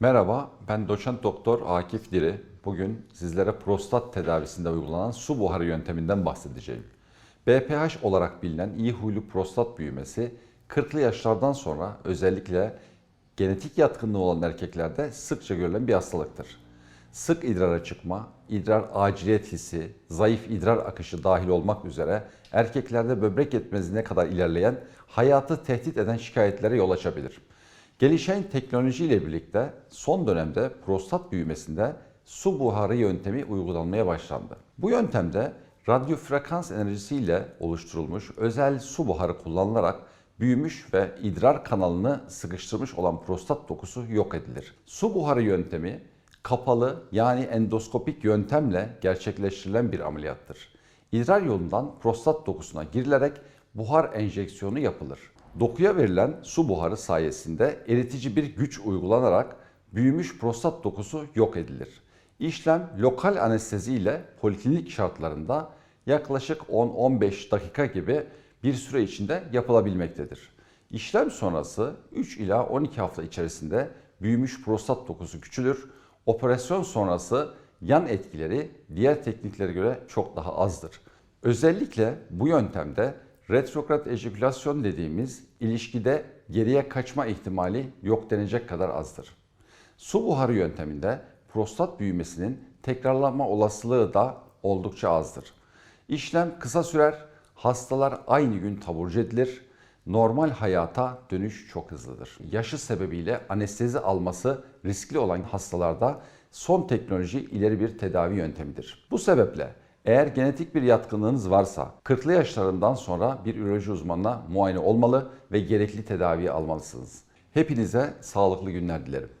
Merhaba, ben doçent doktor Akif Diri. Bugün sizlere prostat tedavisinde uygulanan su buharı yönteminden bahsedeceğim. BPH olarak bilinen iyi huylu prostat büyümesi 40'lı yaşlardan sonra özellikle genetik yatkınlığı olan erkeklerde sıkça görülen bir hastalıktır. Sık idrara çıkma, idrar aciliyet hissi, zayıf idrar akışı dahil olmak üzere erkeklerde böbrek yetmezliğine kadar ilerleyen hayatı tehdit eden şikayetlere yol açabilir. Gelişen teknolojiyle birlikte son dönemde prostat büyümesinde su buharı yöntemi uygulanmaya başlandı. Bu yöntemde radyo frekans enerjisiyle oluşturulmuş özel su buharı kullanılarak büyümüş ve idrar kanalını sıkıştırmış olan prostat dokusu yok edilir. Su buharı yöntemi kapalı yani endoskopik yöntemle gerçekleştirilen bir ameliyattır. İdrar yolundan prostat dokusuna girilerek buhar enjeksiyonu yapılır. Dokuya verilen su buharı sayesinde eritici bir güç uygulanarak büyümüş prostat dokusu yok edilir. İşlem lokal anestezi ile poliklinik şartlarında yaklaşık 10-15 dakika gibi bir süre içinde yapılabilmektedir. İşlem sonrası 3 ila 12 hafta içerisinde büyümüş prostat dokusu küçülür. Operasyon sonrası yan etkileri diğer tekniklere göre çok daha azdır. Özellikle bu yöntemde retrograd ejekülasyon dediğimiz ilişkide geriye kaçma ihtimali yok denecek kadar azdır. Su buharı yönteminde prostat büyümesinin tekrarlanma olasılığı da oldukça azdır. İşlem kısa sürer, hastalar aynı gün taburcu edilir, normal hayata dönüş çok hızlıdır. Yaşı sebebiyle anestezi alması riskli olan hastalarda son teknoloji ileri bir tedavi yöntemidir. Bu sebeple eğer genetik bir yatkınlığınız varsa 40'lı yaşlarından sonra bir üroloji uzmanına muayene olmalı ve gerekli tedaviyi almalısınız. Hepinize sağlıklı günler dilerim.